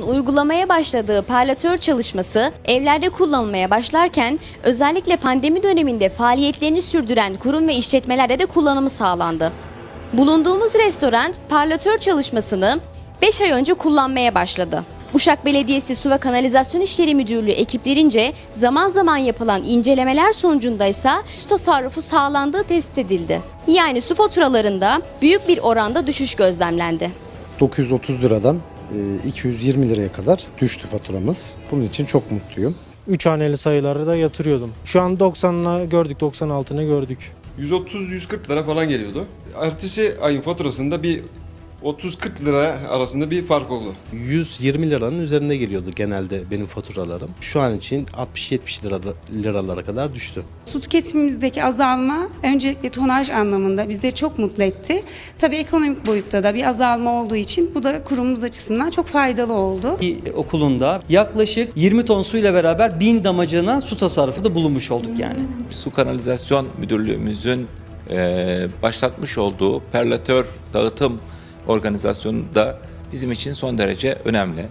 uygulamaya başladığı parlatör çalışması evlerde kullanılmaya başlarken özellikle pandemi döneminde faaliyetlerini sürdüren kurum ve işletmelerde de kullanımı sağlandı. Bulunduğumuz restoran parlatör çalışmasını 5 ay önce kullanmaya başladı. Uşak Belediyesi Su ve Kanalizasyon İşleri Müdürlüğü ekiplerince zaman zaman yapılan incelemeler sonucunda ise su tasarrufu sağlandığı tespit edildi. Yani su faturalarında büyük bir oranda düşüş gözlemlendi. 930 liradan 220 liraya kadar düştü faturamız. Bunun için çok mutluyum. 3 haneli sayıları da yatırıyordum. Şu an 90'la gördük, 96'ını gördük. 130-140 lira falan geliyordu. Ertesi ayın faturasında bir 30-40 lira arasında bir fark oldu. 120 liranın üzerinde geliyordu genelde benim faturalarım. Şu an için 60-70 lira, liralara kadar düştü. Su tüketimimizdeki azalma öncelikle tonaj anlamında bizleri çok mutlu etti. Tabii ekonomik boyutta da bir azalma olduğu için bu da kurumumuz açısından çok faydalı oldu. Bir okulunda yaklaşık 20 ton suyla beraber 1000 damacana su tasarrufu da bulunmuş olduk yani. Su Kanalizasyon Müdürlüğümüzün eee, başlatmış olduğu perlatör dağıtım organizasyonu da bizim için son derece önemli.